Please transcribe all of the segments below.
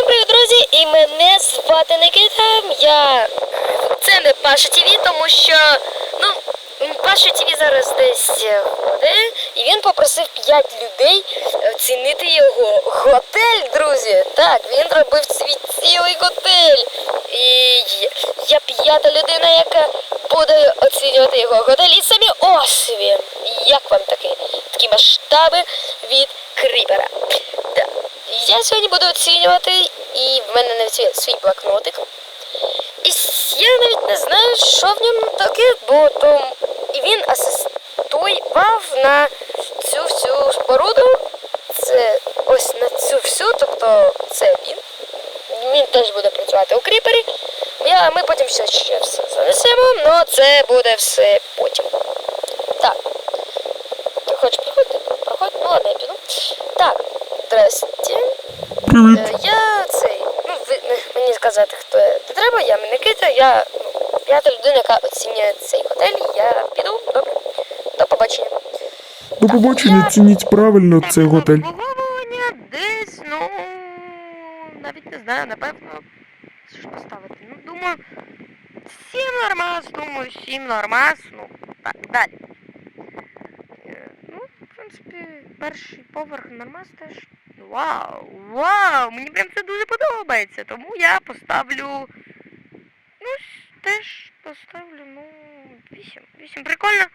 Всім привіт, друзі! І мене звати Никита. Я це не Паша ТВ, тому що ну Паша ТВ зараз десь е, ходить, і він попросив 5 людей оцінити його готель, друзі. Так, він робив свій цілий готель. І я п'ята людина, яка буде оцінювати його готель. І самі ось він. Як вам такі, такі масштаби від Кріпера? Я сьогодні буду оцінювати, і в мене навіть свій блокнотик. І я навіть не знаю, що в ньому таке, бо то він асистував на цю всю споруду. Це ось на цю всю, тобто це він. Він теж буде працювати у кріпері. Я, ми потім ще, ще все занесемо, але це буде все потім. Так. Ти хочеш проходити? Проходь? Ну ладно, я піду. Так, здрасте. Привіт. Е, Я цей, ну ви не- мені сказати, хто я не треба, я Микита, я ну, п'ята людина, яка оцінює цей готель. Я піду, добре. До побачення. До побачення, цініть правильно цей готель. Обслуговування десь, ну навіть не знаю, напевно. Що ж поставити? Ну, думаю, сім нормас, думаю, сім нормас, ну, так, далі. Е, Ну, в принципі, перший поверх нормас теж. Вау, вау! Мені прям це дуже подобається. Тому я поставлю. Ну, теж поставлю, ну, 8. 8 прикольно.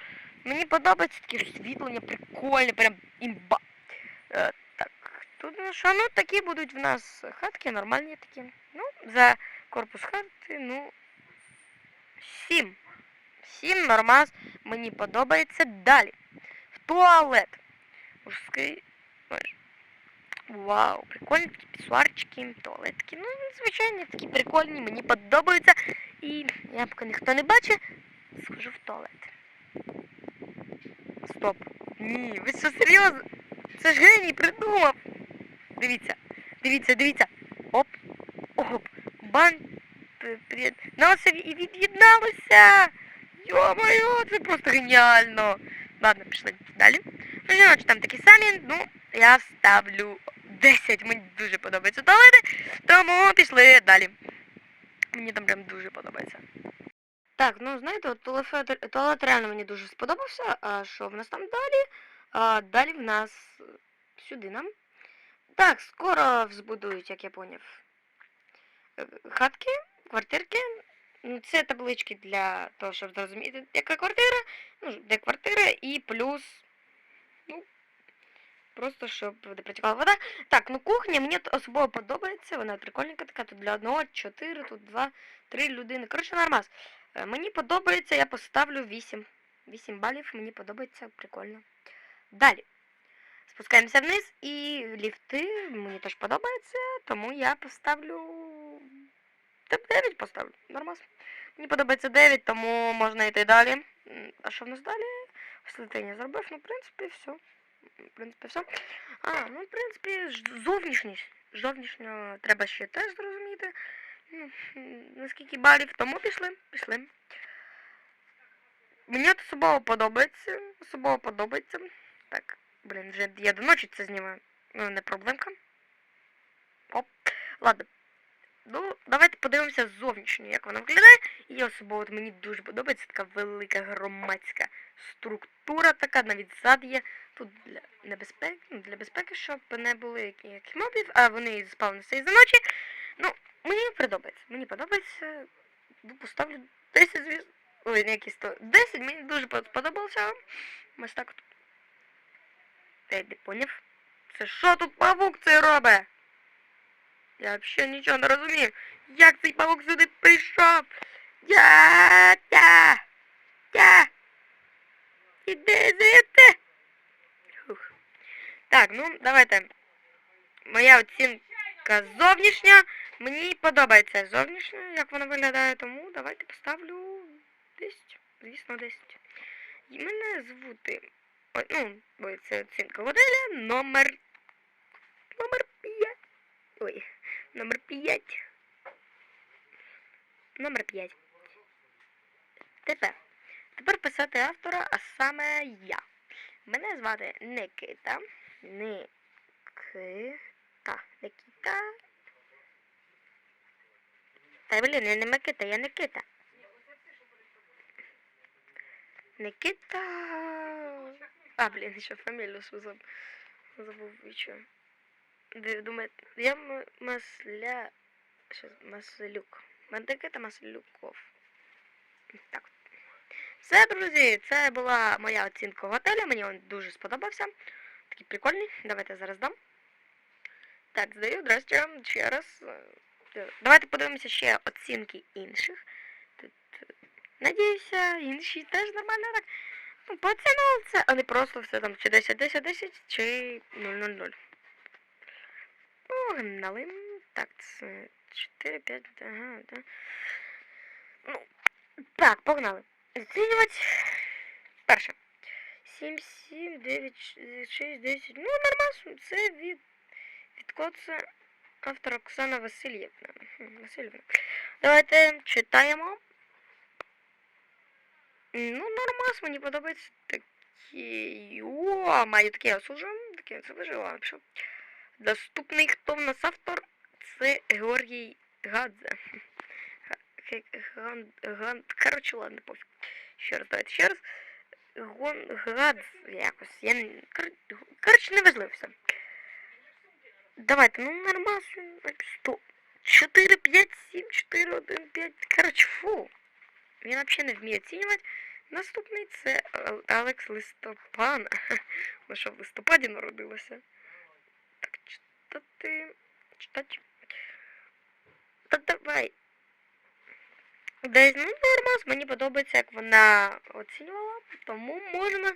Мені подобається таке освітлення, прикольне, прям імба. Е, так, тут ну що, ну такі будуть в нас хатки, нормальні такі. Ну, за корпус хати, ну. 7. 7 нормас. Мені подобається далі. В туалет. Мужський. ой, Вау, прикольні такі пісуарчики, туалетки. Ну, звичайні, такі прикольні, мені подобаються. І я поки ніхто не бачить, схожу в туалет. Стоп. Ні, ви що серйозно? Це ж геній придумав. Дивіться, дивіться, дивіться. Оп, оп, бан. привіт. Нас і від'єдналося. Йо-моє, це просто геніально. Ладно, пішли далі. Ну, жіночі там такі самі, ну, я ставлю 10. Мені дуже подобаються туалети, тому пішли далі. Мені там прям дуже подобається. Так, ну знаєте, от туалет, туалет реально мені дуже сподобався. А що в нас там далі? А, далі в нас сюди нам. Так, скоро збудують, як я поняв. е, Хатки, квартирки. Ну, Це таблички для того, щоб зрозуміти, яка квартира, ну, де квартира, і плюс. Просто щоб де протікала вода. Так, ну кухня мені особливо подобається, вона прикольненька така, тут для одного, чотири, тут два, три людини. Коротше, нормас. Е, Мені подобається, я поставлю 8. 8 балів, мені подобається, прикольно. Далі. Спускаємося вниз і ліфти мені теж подобається, тому я поставлю. Та 9 поставлю. Нормас. Мені подобається 9, тому можна йти далі. А що в нас далі? Освітлення зробив, ну, в принципі, все. В принципі, все. А, ну, в принципі, зовнішність. Зовнішньо треба ще теж зрозуміти. Ну, наскільки балів, тому пішли, пішли. Мені от особливо подобається. Особливо подобається. Так, блін, вже я до ночі це знімаю. Ну, не проблемка. Оп. Ладно. Ну, давайте подивимося зовнішньо, як вона виглядає. І особливо от мені дуже подобається така велика громадська структура така, навіть ззад є. Тут для небезпеки, ну, для безпеки, щоб не було яких мобів, а вони спавнилися із-за ночі. Ну, мені подобається. Мені подобається. Поставлю 10, звісно. Ой, не якісь 100. 10 мені дуже под- сподобався. Ось так от. Ти не поняв? Це що тут павук це робить? Я взагалі нічого не розумію. Як цей павук сюди прийшов? Я, я, я. Іди звідти. Так, ну давайте. Моя оцінка зовнішня. Мені подобається зовнішньо, як вона виглядає, тому давайте поставлю 10. Звісно, 10. І мене звути. Ой, ну, бо це оцінка готеля номер. Номер 5. Ой, номер 5. Номер 5. Тепер. Тепер писати автора, а саме я. Мене звати Никита. Никита. Никита. Та блін, я не Микита, я Никита. Никита. А, блін, ще фамілію свою заб... забув що. Думаєте, я Масля... Що, Маслюк. Никита Маслюков. Так. Все, друзі, це була моя оцінка готелю. Мені він дуже сподобався. Такий прикольний. Давайте я зараз дам. Так, здаю, здрасте, ще раз. Е, Давайте подивимося ще оцінки інших. Тут, е, надіюся, інші теж нормально так. Ну, пооцінили це, а не просто все там чи 10, 10, 10, чи 0, 0, 0. Погнали. Так, це 4, 5, ага, да. Ну, так, погнали. Оцінювати. Перше. 7, 7, 9, 6, 10. Ну, нормально. Це від, від коца автора Оксана Васильєвна. Хм, Васильівна. Давайте читаємо. Ну, нормас, мені подобається такі. О, маю таке осуджуємо. Таке це вижила. Доступний хто в нас автор? Це Георгій Гадзе. Ган, коротше, ладно, пофіг. Ще раз, давайте ще раз. Гон, Гадз якось. Я не... Коротше, не важливо все. Давайте, ну нормас. 100. 4, 5, 7, 4, 1, 5. Коротше, фу. Він взагалі не вміє оцінювати. Наступний це Алекс Листопан. Вона що в листопаді народилася. Так, читати. Читати. Та давай. Десь, ну, нормас, мені подобається, як вона оцінювала, тому можна.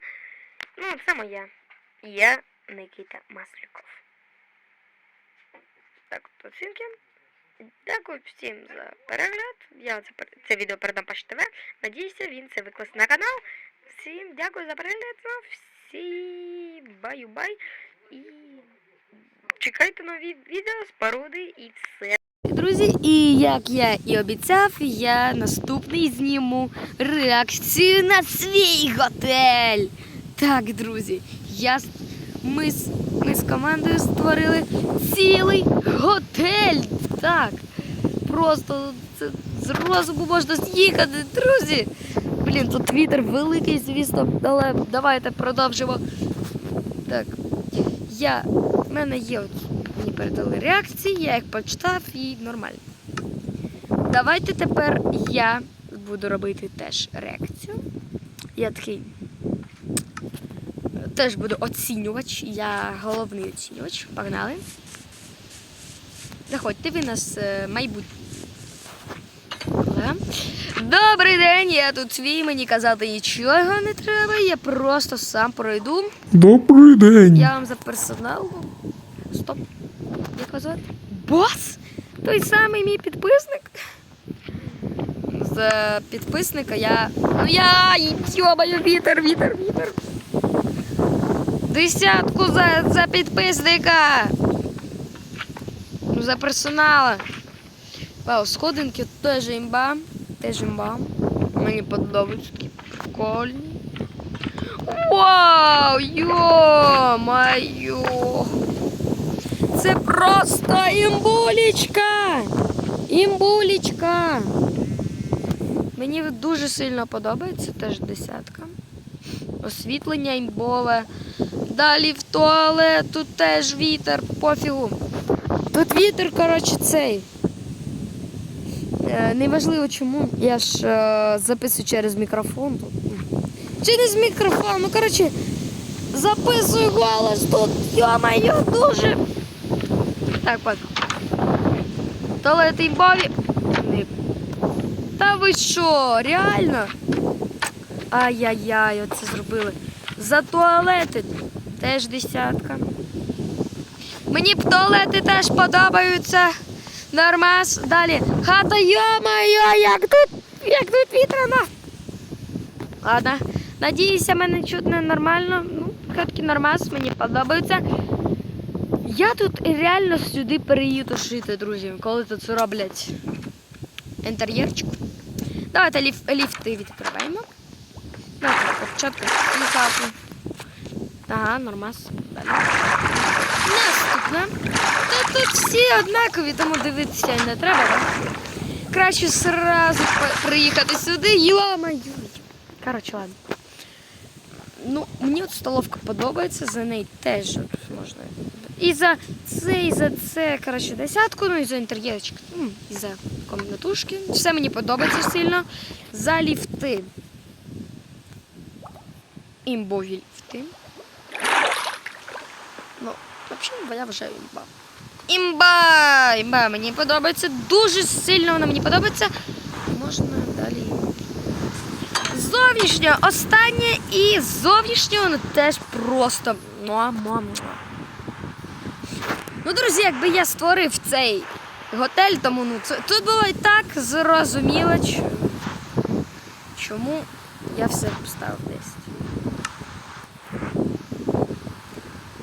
Ну, це моя. Я Никита Маслюков. Так, оцінки. Дякую всім за перегляд. Я це, це відео передам по ТВ. Надіюся, він це викласть на канал. Всім дякую за перегляд. Ну, Всі баю-бай. І чекайте нові відео з пароди і все. І як я і обіцяв, я наступний зніму реакцію на свій готель. Так, друзі, я, ми, ми з командою створили цілий готель. Так, просто це з розуму можна з'їхати, друзі. Блін, тут вітер великий, звісно, але давайте продовжимо. Так, я, в мене є от мені передали реакції, я їх почитав і нормально. Давайте тепер я буду робити теж реакцію. Я такий теж буду оцінювач, я головний оцінювач. Погнали. Заходьте, ви нас е, майбутнє. Добрий день, я тут свій, мені казати нічого не треба, я просто сам пройду. Добрий день. Я вам за персонал. Стоп. Як вас звати? Бос? Той самий мій підписник. За підписника я. Ну я йобаю, вітер, вітер, вітер. Десятку за, за підписника. Ну, за персонала. Вау, сходинки теж імба. Теж імба. Мені подобаються такі прикольні. Вау, йо-моє! Це просто імбулічка! Імбулічка! Мені дуже сильно подобається, теж десятка. Освітлення імбове. Далі в туалет, тут теж вітер, пофігу. Тут вітер, коротше, цей. Е, Неважливо чому. Я ж е, записую через мікрофон тут. Чи не з мікрофону, ну коротше, записую голос тут, йо-моє, дуже. Так, от. Туалети імбові. Та ви що, реально? Ай-яй-яй, оце зробили. За туалети теж десятка. Мені б туалети теж подобаються. Нормас. Далі. Хата, йо-моє, як тут, як тут вітряно. Ладно. Надіюся, мене чутно нормально. Ну, хатки нормас, мені подобаються. Я тут реально сюди переїду шити, друзі, коли тут роблять інтер'єрчик. Давайте ліф, ліфти відкриваємо. Давайте спочатку цю хату. Ага, нормас. Наступне. Тут, тут всі однакові, тому дивитися не треба, краще сразу приїхати сюди. Йо-моє. Коротше, ладно. Ну, мені от столовка подобається, за неї теж можна. І за це, і за це, коротше, десятку, ну і за інтер'єрчик, ну, і за комнатушки. Все мені подобається сильно. За ліфти. Імбові ліфти. Ну, взагалі, я вважаю імба. Імба! Імба мені подобається. Дуже сильно вона мені подобається. Можна далі. Зовнішньо останнє і зовнішньо воно теж просто. муа-муа-муа. Ну, друзі, якби я створив цей готель, тому ну це тут було і так зрозуміло, чому я все поставив 10.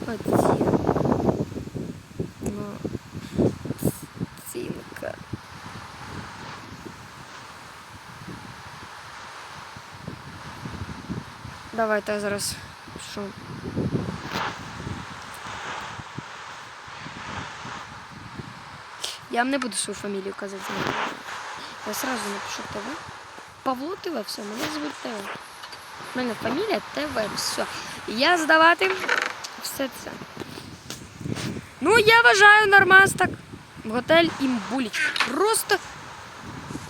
Оці. Ну, цінка. Давайте зараз. Що? Я вам не буду свою фамілію казати. Я сразу напишу ТВ. Павло ТВ, все, мене звуть ТВ. У мене фамілія ТВ, все. Я здавати все це. Ну, я вважаю нормас так. Готель імбуліч. Просто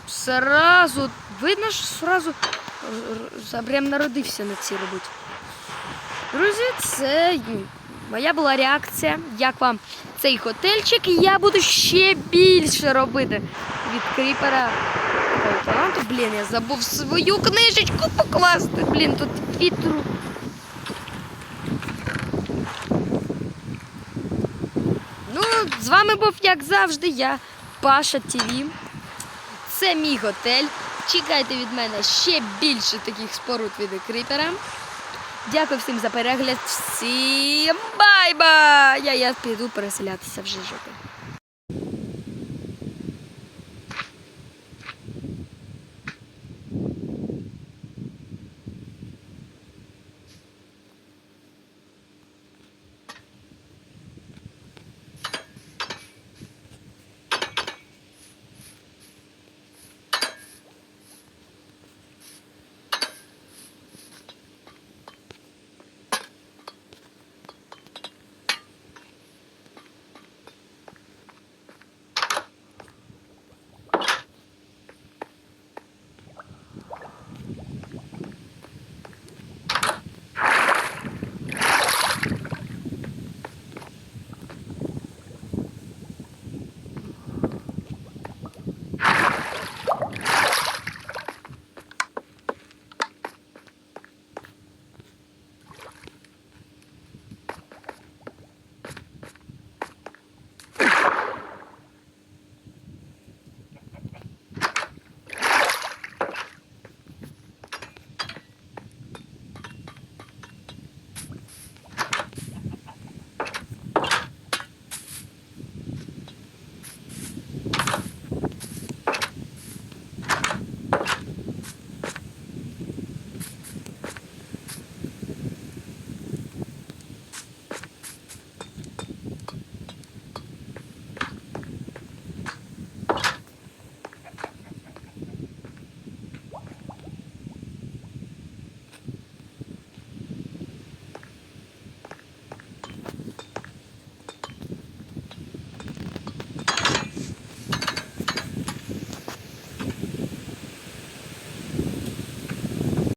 сразу. Видно, що сразу р- р- прям народився на цій роботі. Друзі, це моя була реакція. Як вам цей готельчик? І я буду ще більше робити від кріпера. таланту. Блін, я забув свою книжечку покласти. Блін, тут вітру. Ну, з вами був, як завжди, я, Паша ТВ. Це мій готель. Чекайте від мене ще більше таких споруд від кріпера. Дякую всім за перегляд. Всім бай-бай! Я, я піду переселятися вже жити.